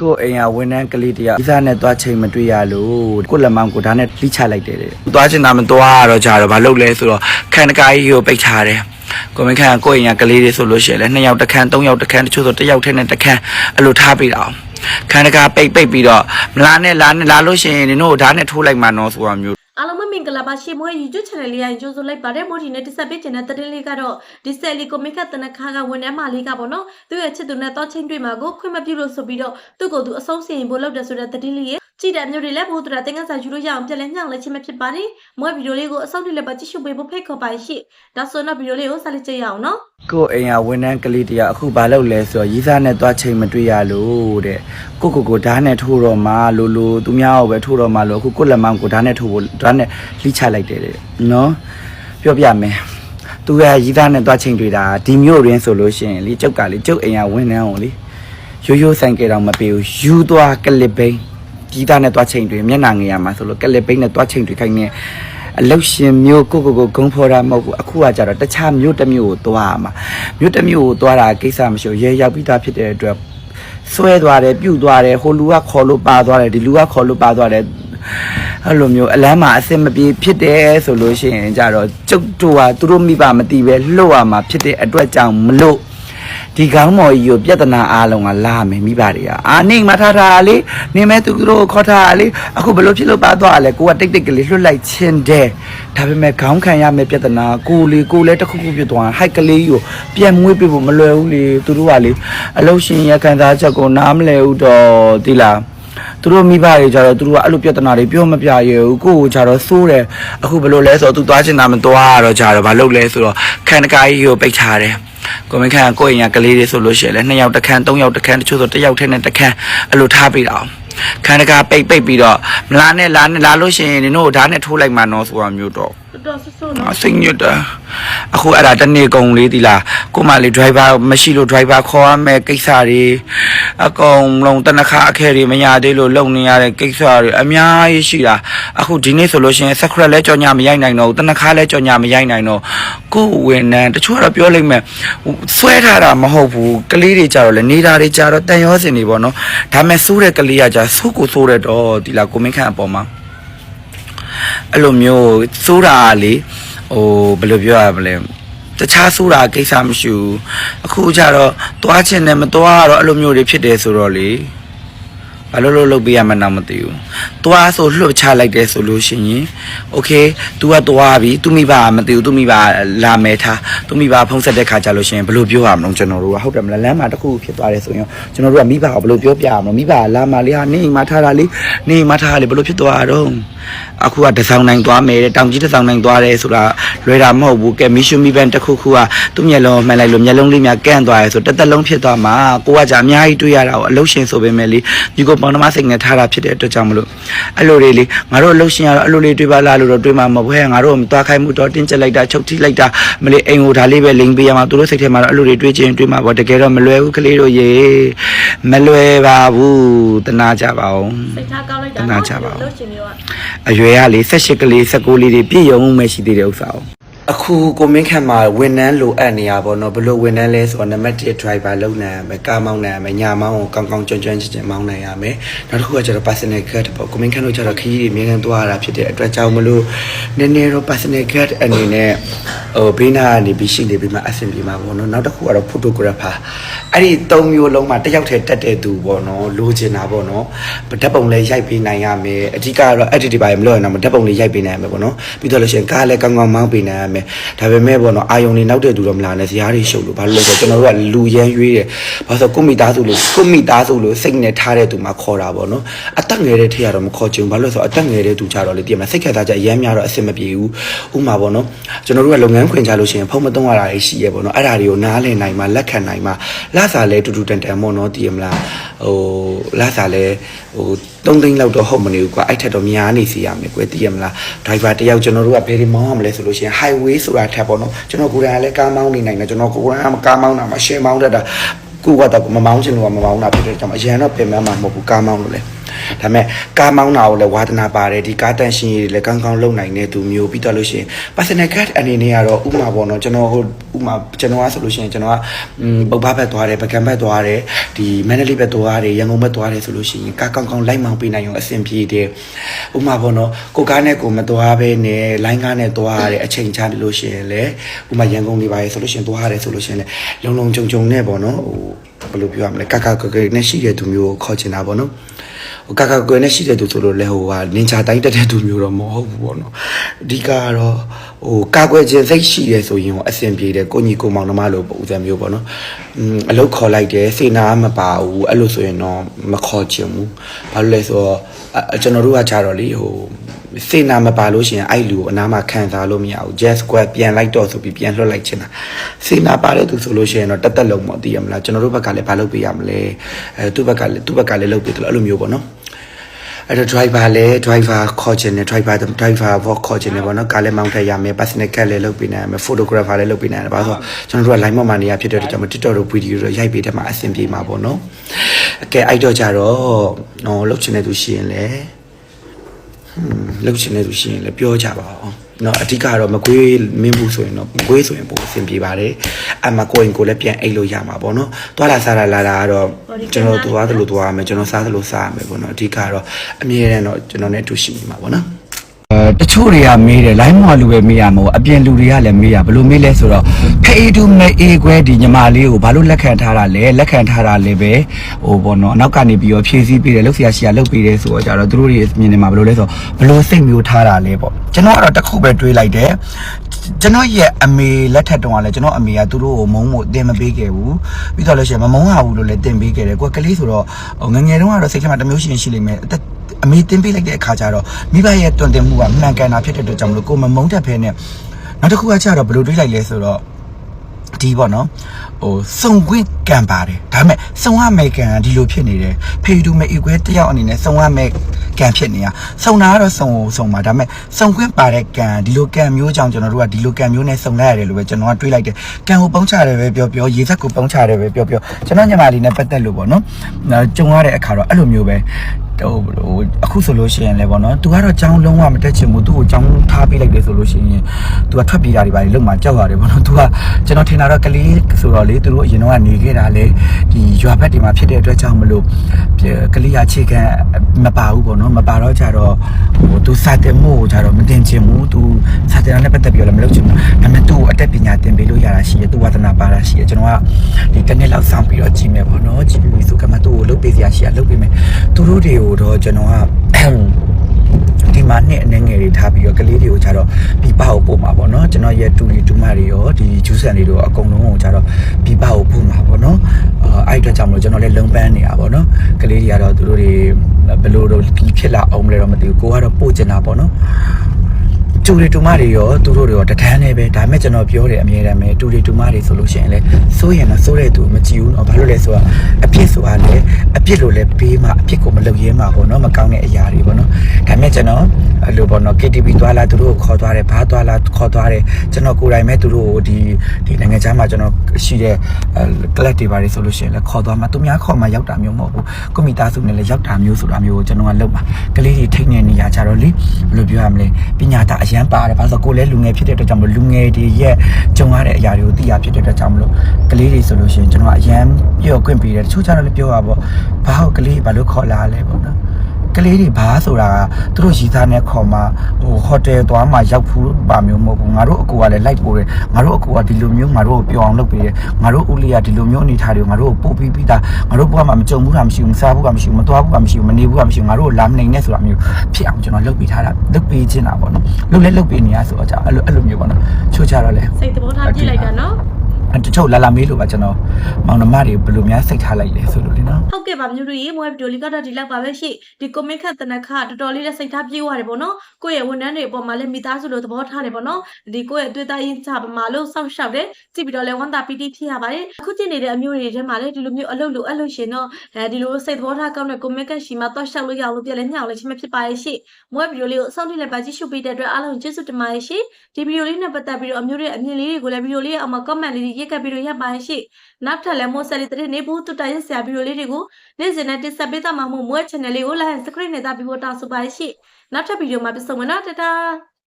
ကို့အိမ်ကဝန်ထမ်းကလေးတယောက်ဒီစားနဲ့သွားချိန်မတွေ့ရလို့ကို့လက်မောင်းကိုဒါနဲ့လိချလိုက်တယ်တဲ့သွားချင်တာမသွားတော့ကြတော့ဘာလုပ်လဲဆိုတော့ခန္ဓာကာကြီးကိုပိတ်ထားတယ်ကိုမင်းခန့်ကိုယ့်အိမ်ကကလေးတွေဆိုလို့ရှိရင်လည်းနှစ်ယောက်တစ်ခန်းသုံးယောက်တစ်ခန်းတချို့ဆိုတစ်ယောက်ထဲနဲ့တစ်ခန်းအဲ့လိုထားပေးတာအောင်ခန္ဓာကာပိတ်ပိတ်ပြီးတော့မလာနဲ့လာနဲ့လာလို့ရှိရင်နင်တို့ဒါနဲ့ထိုးလိုက်မှနော်ဆိုတာမျိုး အားလုံးပဲမင်္ဂလာပါရှင်မွေး YouTube channel လေးရရင်ကြိုဆိုလိုက်ပါတယ်မို့ဒီနေ့တက်ဆက်ပေးချင်တဲ့သတင်းလေးကတော့ဒီဆက်လီကိုမိခတ်တနခါကဝန်ထမ်းမလေးကပေါ့နော်သူ့ရဲ့ချစ်သူနဲ့တော့ချင်းတွေ့မှာကိုခွင့်မပြုလို့ဆိုပြီးတော့သူ့ကိုယ်သူအဆုံးစီရင်ဖို့လုပ်တယ်ဆိုတဲ့သတင်းလေးရဲ့ ကြည့်တဲ့မျိုးတွေလည်းဘိုးတူတာတင်ကန်းစာယူလို့ရအောင်ပြန်လဲညှောင်းလဲချင်းမဖြစ်ပါနဲ့မွေးဗီဒီယိုလေးကိုအဆုံးထိလည်းပါကြည့်ရှုပေးဖို့ဖိတ်ခေါ်ပါရှိဒါဆိုတော့ဗီဒီယိုလေးကိုဆက်လက်ကြည့်ရအောင်နော်ကို့အိမ်ကဝန်ထမ်းကလေးတယောက်အခုဘာလုပ်လဲဆိုတော့ရီးစားနဲ့သွားချိန်မတွေ့ရလို့တဲ့ကိုကိုကိုဓာတ်နဲ့ထိုးတော့မှလို့လို့သူများကိုပဲထိုးတော့မှလို့အခုကို့လက်မောင်းကိုဓာတ်နဲ့ထိုးဖို့ဓာတ်နဲ့လိချလိုက်တယ်တဲ့နော်ပြောပြမယ်သူကရီးသားနဲ့သွားချိန်တွေ့တာဒီမျိုးရင်းဆိုလို့ရှိရင်လေကျုပ်ကလေကျုပ်အိမ်ကဝန်ထမ်းကိုလေရိုးရိုးဆိုင်ကြတော့မပေးဘူးယူသွားကလစ်ဘိန်း ရီးသားနဲ့သွားချိန်တွေ့မျက်နှာငယ်ရမှာဆိုလို့ကလစ်ဘိန်းနဲ့သွားချိန်တွေ့ခိုင်းနေအလုတ်ရှင်မျိုးကိုကိုကိုဂုံဖော်တာမဟုတ်ဘူးအခုကကြတော့တခြားမျိုးတစ်မျိုးကိုသွားရမှာမျိုးတစ်မျိုးကိုသွားတာကိစ္စမရှိဘူးရဲရောက်ပြီးသားဖြစ်တဲ့အတွက်ဆွဲသွားတယ်ပြုတ်သွားတယ်ဟိုလူကခေါ်လို့ပါသွားတယ်ဒီလူကခေါ်လို့ပါသွားတယ်အဲ့လိုမျိုးအလမ်းမှာအစင်မပြေဖြစ်တယ်ဆိုလို့ရှိရင်ကြတော့ကျုပ်တို့ကသူတို့မိဘမသိပဲလှုပ်ရမှာဖြစ်တဲ့အတွက်ကြောင့်မလို့ ဒီကောင်းမော်ကြီးကိုပြဿနာအားလုံးကလာမယ်မိဘတွေကအာနေမထားထားလေနေမဲ့သူတို့ကိုခေါ်ထားလေအခုဘလို့ဖြစ်လို့ပါသွားလဲကိုကတိတ်တိတ်ကလေးလွတ်လိုက်ချင်းတဲ့ဒါပေမဲ့ခေါင်းခံရမယ့်ပြဿနာကိုလေကိုလည်းတစ်ခုခုဖြစ်သွားဟိုက်ကလေးကြီးကိုပြန်မွေးပြဖို့မလွယ်ဘူးလေသူတို့ကလေအလုရှင်ရခံစားချက်ကိုနားမလဲဘူးတော့ဒီလားသူတို့မိဘတွေကြတော့သူတို့ကအဲ့လိုပြဿနာတွေပြောမပြရဘူးကိုယ့်ကိုကြတော့စိုးတယ်အခုဘယ်လိုလဲဆိုတော့သူသွားချင်တာမသွားတော့ကြတော့ဘာလုပ်လဲဆိုတော့ခန္ဓာကာကြီးကိုပိတ်ထားတယ် ကိုမင်းခန့်ကိုယ့်အိမ်ကကလေးတွေဆိုလို့ရှိရင်လည်းနှစ်ယောက်တစ်ခန်းသုံးယောက်တစ်ခန်းတချို့ဆိုတစ်ယောက်ထဲနဲ့တစ်ခန်းအဲ့လိုထားပေးတာအောင်ခန္ဓာကာပိတ်ပိတ်ပြီးတော့မလာနဲ့လာနဲ့လာလို့ရှိရင်နင်တို့ဒါနဲ့ထိုးလိုက်မှနော်ဆိုတာမျိုးတော့ တော်တော်ဆဆနော်အစိတ်ညစ်တာအခုအဲ့ဒါတနေ့ကုန်လေးဒီလားကိုမလေး driver မရှိလို့ driver ခေါ်ရမယ်ကိစ္စတွေအကုန်လုံးတနခါအခဲတွေမရသေးလို့လုံနေရတဲ့ကိစ္စတွေအများကြီးရှိတာအခုဒီနေ့ဆိုလို့ရှိရင် secret လဲကြော်ညာမရိုက်နိုင်တော့ဘူးတနခါလဲကြော်ညာမရိုက်နိုင်တော့ကိုယ်ဝင်နန်းတချို့ကတော့ပြောလိုက်မယ်ဟိုဆွဲထားတာမဟုတ်ဘူးကလေးတွေကြတော့လေနေတာတွေကြတော့တန်ရောစင်တွေပေါ့နော်ဒါမဲ့စိုးတဲ့ကလေးကကြဆိုးကိုဆိုးတဲ့တော့ဒီလားကိုမင်းခန့်အပေါ်မှာ အဲ့လိုမျိုးစိုးတာကလေဟိုဘယ်လိုပြောရမလဲတခြားစိုးတာကိစ္စမရှိဘူးအခုကျတော့သွားချင်တယ်မသွားတော့အဲ့လိုမျိုးတွေဖြစ်တယ်ဆိုတော့လေဘာလို့လို့လုပ်ပေးရမှန်းတော့မသိဘူးသွားဆိုလှုပ်ချလိုက်တယ်ဆိုလို့ရှိရင်โอเค तू ကသွားပြီ तू မိဘကမသိဘူး तू မိဘလာမဲထား तू မိဘဖုံးဆက်တဲ့ခါကျလို့ရှိရင်ဘယ်လိုပြောရမလဲကျွန်တော်တို့ကဟုတ်တယ်မလားလမ်းမှာတစ်ခုခုဖြစ်သွားတယ်ဆိုရင်ကျွန်တော်တို့ကမိဘကဘယ်လိုပြောပြရမလဲမိဘကလာမလေးဟာနေအိမ်မှာထားတာလေနေအိမ်မှာထားတာလေဘယ်လိုဖြစ်သွားတာတော့ အခုကတစောင်းနိုင်သွားမယ်တဲ့တောင်ကြီးတစောင်းနိုင်သွားတယ်ဆိုတာလွယ်တာမဟုတ်ဘူးကဲမီရှူမီဘန်တစ်ခုခုကသူ့မျက်လုံးမှန်လိုက်လို့မျက်လုံးလေးများကန့်သွားရဲဆိုတစ်သက်လုံးဖြစ်သွားမှာကိုကကြာအများကြီးတွေးရတာကိုအလုရှင်ဆိုပေမဲ့လေဒီကိုပေါင်းသမားစိတ်နဲ့ထားတာဖြစ်တဲ့အတွက်ကြောင့်မလို့အဲ့လိုတွေလေငါတို့အလုရှင်ကတော့အဲ့လိုလေးတွေးပါလားလို့တော့တွေးမှာမဟုတ်ဘူးဟဲ့ငါတို့မသွားခိုင်းမှုတော့တင်းကျပ်လိုက်တာချုပ်ထိလိုက်တာမလေးအိမ်ကိုဒါလေးပဲလိန်ပေးရမှာသူတို့စိတ်ထဲမှာတော့အဲ့လိုတွေတွေးချင်းတွေးမှာပေါ့တကယ်တော့မလွယ်ဘူးကလေးတို့ရေမလွယ်ပါဘူးတနာကြပါဦးစိတ်ထားကောင်းလိုက်တာတနာချပါဦးလို့ရှင်မျိုးကအရွယ်ကလေ18ကလေး19လေးတွေပြည့်ရုံမဲ့ရှိသေးတဲ့ဥစ္စာကို အခုကိုမင်းခန့်မှာဝန်ထမ်းလိုအပ်နေရပါတော့ဘလို့ဝန်ထမ်းလဲဆိုတော့နံပါတ်1 driver လုပ်နိုင်ရမယ်ကားမောင်းနိုင်ရမယ်ညာမောင်းကိုကောင်းကောင်းကျွမ်းကျွမ်းကျင်ကျင်မောင်းနိုင်ရမယ်နောက်တစ်ခုကကျတော့ personal guard ပေါ့ကိုမင်းခန့်တို့ကျတော့ခရီးတွေအများကြီးသွားရတာဖြစ်တဲ့အတွက်ကြောင့်မလို့နည်းနည်းတော့ personal guard အနေနဲ့ဟိုဘေးနာကနေပြီးရှိနေပြီးမှအဆင်ပြေမှာပေါ့နော်နောက်တစ်ခုကတော့ photographer အဲ့ဒီ၃မျိုးလုံးမှာတစ်ယောက်တည်းတက်တဲ့သူပေါ့နော်လိုချင်တာပေါ့နော်ဓာတ်ပုံလည်းရိုက်ပေးနိုင်ရမယ်အဓိကကတော့ edit တွေပါမလို့ရအောင်ဓာတ်ပုံလေးရိုက်ပေးနိုင်ရမယ်ပေါ့နော်ပြီးတော့လို့ရှိရင်ကားလည်းကောင်းကောင်းမောင်းပေးနိုင်ရမယ်ဒါပေမဲ့ပေါ့နော်အာယုံတွေနောက်တဲ့သူတော့မလာနဲ့ဇရားတွေရှုပ်လို့ဘာလို့လဲဆိုတော့ကျွန်တော်တို့ကလူရမ်းရွေးတယ်ဘာလို့ဆိုကိုမိသားစုလို့ကိုမိသားစုလို့စိတ်နဲ့ထားတဲ့သူမှခေါ်တာပေါ့နော်အသက်ငယ်တဲ့ထက်ရတော့မခေါ်ချင်ဘူးဘာလို့လဲဆိုတော့အသက်ငယ်တဲ့သူကြတော့လေတည်မှာစိတ်ခက်သားကြအရမ်းများတော့အဆင်မပြေဘူးဥမာပေါ့နော်ကျွန်တော်တို့ကလုပ်ငန်းခွင်ကြလို့ရှိရင်ဖုံးမသုံးရတာတွေရှိရပေါ့နော်အဲ့ဒါတွေကိုနားလည်နိုင်မှလက်ခံနိုင်မှလစာလဲတူတူတန်တန်ပေါ့နော်တည်မလားဟိုလစာလဲဟို 3သိန်းလောက်တော့ဟုတ်မနေဘူးကွာအဲ့ထက်တော့များနေစီရမယ်ကွယ်တည်ရမလားဒရိုင်ဘာတယောက်ကျွန်တော်တို့ကဘယ်ဒီမောင်းရမလဲဆိုလို့ရှိရင် highway ဆိုတာထက်ပေါ့နော်ကျွန်တော်ကိုယ်တိုင်ကလည်းကားမောင်းနေနိုင်တယ်ကျွန်တော်ကိုယ်တိုင်ကကားမောင်းတာမှရှင်းမောင်းတတ်တာကိုကတော့မမောင်းချင်လို့ကမမောင်းတာဖြစ်တဲ့ကြောင့်အရန်တော့ပြင်မှန်းမှာမဟုတ်ဘူးကားမောင်းလို့လေ ဒါပေမဲ့ကားမောင်းတာကိုလည်းဝါသနာပါတယ်ဒီကားတန်ရှင်ကြီးတွေလည်းကောင်းကောင်းလုပ်နိုင်တဲ့သူမျိုးပြီးတော့လို့ရှိရင် personal card အနေနဲ့ကတော့ဥမာပေါ့နော်ကျွန်တော်ဟိုဥမာကျွန်တော်ကဆိုလို့ရှိရင်ကျွန်တော်ကอืมပုပ္ပဘက်သွားတယ်ပကံဘက်သွားတယ်ဒီမန္တလေးဘက်သွားတယ်ရန်ကုန်ဘက်သွားတယ်ဆိုလို့ရှိရင်ကားကောင်းကောင်းလိုက်မောင်းပေးနိုင်အောင်အဆင်ပြေတယ်ဥမာပေါ့နော်ကိုကားနဲ့ကိုမသွားဘဲနဲ့လိုင်းကားနဲ့သွားရတဲ့အချိန်ချလို့ရှိရင်လည်းဥမာရန်ကုန်နေပါရေဆိုလို့ရှိရင်သွားရတယ်ဆိုလို့ရှိရင်လည်းလုံလုံခြုံခြုံနဲ့ပေါ့နော်ဟို ဘယ်လိုပြောရမလဲကာကာကွယ်ကွယ်နဲ့ရှိတဲ့သူမျိုးကိုခေါ်ချင်တာပေါ့နော်ဟိုကာကာကွယ်နဲ့ရှိတဲ့သူဆိုလို့လဲဟိုဟာနင်ချာတိုင်းတက်တဲ့သူမျိုးတော့မဟုတ်ဘူးပေါ့နော်အဓိကကတော့ဟိုကာကွယ်ခြင်းစိတ်ရှိရဲဆိုရင်ဟိုအဆင်ပြေတယ်ကိုညီကိုမောင်နှမလို့ပုံစံမျိုးပေါ့နော်อืมအလုတ်ခေါ်လိုက်တယ်စေနာမပါဘူးအဲ့လိုဆိုရင်တော့မခေါ်ချင်ဘူးဘာလို့လဲဆိုတော့အကျွန်တော်တို့ကကြတော့လေဟို စေနာမပါလို့ရှိရင်အဲ့လူကိုအနားမှာခံစားလို့မရဘူး just square ပြန်လိုက်တော့ဆိုပြီးပြန်လွှတ်လိုက်ချင်တာစေနာပါတဲ့သူဆိုလို့ရှိရင်တော့တက်တက်လုံးမသိရမလားကျွန်တော်တို့ဘက်ကလည်းဘာလုပ်ပေးရမလဲအဲသူ့ဘက်ကလည်းသူ့ဘက်ကလည်းလုပ်ပေးတယ်လို့အဲ့လိုမျိုးပေါ့နော်အဲ့တော့ driver လဲ driver ခေါ်ချင်တယ် driver driver ဘောခေါ်ချင်တယ်ပေါ့နော်ကားလဲမောင်းထည့်ရမယ် personal cat လဲလုပ်ပေးနိုင်ရမယ် photographer လဲလုပ်ပေးနိုင်ရတယ်ဘာလို့ဆိုတော့ကျွန်တော်တို့က line ပေါ်မှာနေရဖြစ်တဲ့အတွက်ကြောင့် TikTok တို့ video တို့ရိုက်ပေးတယ်မှာအဆင်ပြေမှာပေါ့နော်အကဲအဲ့တော့ကြတော့ဟောလုပ်ချင်တဲ့သူရှိရင်လဲဟွန်း လုပ်ချင်တဲ့သူရှိရင်လဲပြောကြပါဦးနော်အဓိကကတော့မကွေးမင်းဘူးဆိုရင်တော့မကွေးဆိုရင်ပိုအဆင်ပြေပါတယ်အမကိုရင်ကိုလည်းပြန်အိတ်လို့ရမှာပေါ့နော်တွားလာစားလာလာတာကတော့ကျွန်တော်သွားသလိုသွားရမယ်ကျွန်တော်စားသလိုစားရမယ်ပေါ့နော်အဓိကကတော့အမြဲတမ်းတော့ကျွန်တော်နဲ့အတူရှိနေမှာပေါ့နော် အဲတချို့တွေကမေးတယ် line မှာလူပဲမေးရမှာပေါ့အပြင်လူတွေကလည်းမေးရဘယ်လိုမေးလဲဆိုတော့ဖေးတူမဲအေးခွဲဒီညီမလေးကိုဘာလို့လက်ခံထားတာလဲလက်ခံထားတာလည်းပဲဟိုပေါ့နော်အနောက်ကနေပြီးတော့ဖြည့်ဆည်းပေးတယ်လှုပ်ရှားရှာလှုပ်ပေးတယ်ဆိုတော့ကြတော့သူတို့တွေမြင်နေမှာဘယ်လိုလဲဆိုတော့ဘယ်လိုစိတ်မျိုးထားတာလဲပေါ့ကျွန်တော်ကတော့တစ်ခုပဲတွေးလိုက်တယ်ကျွန်တော်ရဲ့အမေလက်ထက်တုန်းကလည်းကျွန်တော်အမေကသူတို့ကိုမုန်းဖို့တင်မပေးခဲ့ဘူးပြီးတော့လည်းရှိရင်မမုန်းရဘူးလို့လည်းတင်ပေးခဲ့တယ်ကိုယ်ကလေးဆိုတော့ဟိုငယ်ငယ်တုန်းကတော့စိတ်ထဲမှာတစ်မျိုးရှိရင်ရှိလိမ့်မယ်အသက် အမေတင်ပေးလိုက်တဲ့အခါကျတော့မိဘရဲ့တွင်တင်မှုကမှန်ကန်တာဖြစ်တဲ့အတွက်ကြောင့်မလို့ကိုယ်မမုန်းတတ်ဖဲနဲ့နောက်တစ်ခုကကျတော့ဘယ်လိုတွေးလိုက်လဲဆိုတော့ဒီပေါ့နော်ဟိုစုံခွင့်ကံပါတယ်ဒါပေမဲ့စုံရမယ်ကံကဒီလိုဖြစ်နေတယ်ဖေတူမဲ့ဤခွဲတယောက်အနေနဲ့စုံရမယ်ကံဖြစ်နေရစုံတာကတော့စုံကိုစုံပါဒါပေမဲ့စုံခွင့်ပါတဲ့ကံဒီလိုကံမျိုးကြောင့်ကျွန်တော်တို့ကဒီလိုကံမျိုးနဲ့စုံလိုက်ရတယ်လို့ပဲကျွန်တော်ကတွေးလိုက်တယ်ကံကိုပုံချရတယ်ပဲပြောပြောရေစက်ကိုပုံချရတယ်ပဲပြောပြောကျွန်တော်ညီမလေးနဲ့ပတ်သက်လို့ပေါ့နော်နောက်ကြုံရတဲ့အခါတော့အဲ့လိုမျိုးပဲ ဟိုဟိုအခုဆိုလို့ရှိရင်လည်းပေါ့နော် तू ကတော့ကြောင်းလုံးဝမတက်ချင်ဘူး तू ကိုကြောင်းထားပေးလိုက်တယ်ဆိုလို့ရှိရင် तू ကထွက်ပြေးတာတွေပါလေလုံမှာကြောက်ရတယ်ပေါ့နော် तू ကကျွန်တော်ထင်တာတော့ကလေးဆိုတော့လေသူတို့အရင်တော့ကနေခဲ့တာလေဒီရွာဘက်တွေမှာဖြစ်တဲ့အတွက်ကြောင့်မလို့ကလေးကခြေခံမပါဘူးပေါ့နော်မပါတော့ကြတော့ဟို तू စာတင်မှုကိုကြတော့မတင်ချင်ဘူး तू စာတင်တာနဲ့ပတ်သက်ပြီးတော့လည်းမလုပ်ချင်ဘူးဒါပေမဲ့ तू ကိုအတက်ပညာတင်ပေးလို့ရတာရှိတယ် तू ဝါသနာပါတာရှိတယ်ကျွန်တော်ကဒီတစ်နှစ်လောက်စောင့်ပြီးတော့ကြည့်မယ်ပေါ့နော်ကြည့်ပြီးဆိုကမှ तू ကိုလုပ်ပေးစရာရှိရလုပ်ပေးမယ်သူတို့တွေကို ုတော့ကျွန်တော်ကဒီမှာနှစ်အနေငယ်တွေထားပြီးတော့ကလေးတွေကိုကြတော့ပြပကိုပို့မှာပေါ့နော်ကျွန်တော်ရဲ့တူလီတူမတွေရောဒီဂျူးဆန်တွေတို့အကုန်လုံးကိုကြတော့ပြပကိုပို့မှာပေါ့နော်အဲအဲ့အတွက်ကြောင့်မလို့ကျွန်တော်လည်းလုံပန်းနေတာပေါ့နော်ကလေးတွေကတော့သူတို့တွေဘယ်လိုတော့ဖြစ်လာအောင်မလဲတော့မသိဘူးကိုကတော့ပို့ချင်တာပေါ့နော် တူရီတူမတွေရောသူတို့တွေရောတထန်းနေပဲဒါပေမဲ့ကျွန်တော်ပြောတယ်အမြဲတမ်းပဲတူရီတူမတွေဆိုလို့ရှိရင်လေစိုးရင်တော့စိုးတဲ့သူမကြည့်ဘူးเนาะဘာလို့လဲဆိုတော့အပြစ်ဆိုတာလေအပြစ်လို့လဲပေးမှအပြစ်ကိုမလုပ်ရဲမှာပေါ့เนาะမကောင်းတဲ့အရာတွေပေါ့เนาะဒါပေမဲ့ကျွန်တော် အဲ့လိုပေါ့နော် KTV သွားလာသူတို့ကိုခေါ်သွားတယ်ဘားသွားလာခေါ်သွားတယ်ကျွန်တော်ကိုယ်တိုင်ပဲသူတို့ကိုဒီဒီနိုင်ငံခြားမှာကျွန်တော်ရှိတဲ့ကလပ်တွေပါတယ်ဆိုလို့ရှိရင်လည်းခေါ်သွားမှာသူများခေါ်မှာရောက်တာမျိုးမဟုတ်ဘူးကွန်ပျူတာစုနဲ့လည်းရောက်တာမျိုးဆိုတာမျိုးကိုကျွန်တော်ကလုပ်မှာကလေးတွေထိတ်နေနေရကြတော့လေဘယ်လိုပြောရမလဲပညာသားအရန်ပါတယ်ဘာလို့ဆိုကိုလည်းလူငယ်ဖြစ်တဲ့အတွက်ကြောင့်မလို့လူငယ်တွေရဲ့ကြုံရတဲ့အရာတွေကိုသိရဖြစ်တဲ့အတွက်ကြောင့်မလို့ကလေးတွေဆိုလို့ရှိရင်ကျွန်တော်ကအရန်ပြောခွင့်ပေးတယ်တချို့ကျတော့လည်းပြောတာပေါ့ဘာဟုတ်ကလေးဘာလို့ခေါ်လာလဲပေါ့နော် ကလေးတွေဘာဆိုတာကသူတို့ရီသားနဲ့ခေါ်မှာဟိုဟိုတယ်သွားမှရောက်ဖူးပါမျိုးမဟုတ်ဘူးငါတို့အကူကလည်းလိုက်ပို့တယ်ငါတို့အကူကဒီလိုမျိုးငါတို့ကိုပြောအောင်လုပ်ပေးတယ်ငါတို့ဦးလေးကဒီလိုမျိုးအနေထားတွေကိုငါတို့ကိုပို့ပြီးပြီးသားငါတို့ဘဝမှာမကြုံဘူးတာမရှိဘူးမစားဘူးကမရှိဘူးမသွားဘူးကမရှိဘူးမနေဘူးကမရှိဘူးငါတို့ကိုလာမနိုင်နဲ့ဆိုတာမျိုးဖြစ်အောင်ကျွန်တော်လုပ်ပေးထားတာလုပ်ပေးခြင်းတာပေါ့နော်လုပ်လဲလုပ်ပေးနေရဆိုတော့ကြာအဲ့လိုအဲ့လိုမျိုးပေါ့နော်ချိုးကြတော့လဲစိတ်သဘောထားပြစ်လိုက်တာနော်အဲ့ တချို့လာလာမေးလို့ပါကျွန်တော်မောင်နှမတွေဘယ်လိုများစိတ်ထားလိုက်လဲဆိုလို့လေနော်ဟုတ်ကဲ့ပါမျိုးတို့ရေမွေးဗီဒီယိုလေးကတော့ဒီလောက်ပါပဲရှိဒီကွန်မန့်ခတ်တနခတော်တော်လေးနဲ့စိတ်ထားပြေးသွားတယ်ပေါ့နော်ကိုယ့်ရဲ့ဝန်ထမ်းတွေအပေါ်မှာလည်းမိသားစုလိုသဘောထားတယ်ပေါ့နော်ဒီကိုယ့်ရဲ့အတွေ့အကြုံရင်းချပါမှာလို့စောင့်ရှောက်တယ်ကြည့်ပြီးတော့လည်းဝန်တာပီတိဖြစ်ရပါတယ်အခုကြည့်နေတဲ့အမျိုးတွေထဲမှာလည်းဒီလိုမျိုးအလုပ်လိုအပ်လို့ရှင်တော့အဲဒီလိုစိတ်သဘောထားကောင်းတဲ့ကွန်မန့်ခတ်ရှိမှတော့ရှောက်လို့ရအောင်လို့ပြလည်းညှောက်လည်းချင်းမဖြစ်ပါရဲ့ရှိမွေးဗီဒီယိုလေးကိုအဆုံးထိလည်းပါကြည့်ရှုပေးတဲ့အတွက်အားလုံးကျေးဇူးတင်ပါတယ်ရှိဒီဗီဒီယိုလေးနဲ့ပတ်သက်ပြီးတော့အမျိုးတွေအမြင်လေးတွေကိုလည်းဗီဒီယိုလေးရဲ့အောက်မှာ comment လေးတွေရက်ကပ်ပြီးတော့ရပါရှိနောက်ထပ်လည်းမိုးဆက်လေးတဲ့နေဘူးတူတာရဆရာဗီဒီယိုလေးတွေကိုနေ့စဉ်နဲ့တင်ဆက်ပေးသွားမှာမို့မွေး channel လေးကို like and subscribe နဲ့တာပြီးဖို့တောင်းဆိုပါရှိနောက်ထပ်ဗီဒီယိုမှာပြန်ဆုံမယ်နော်တတာ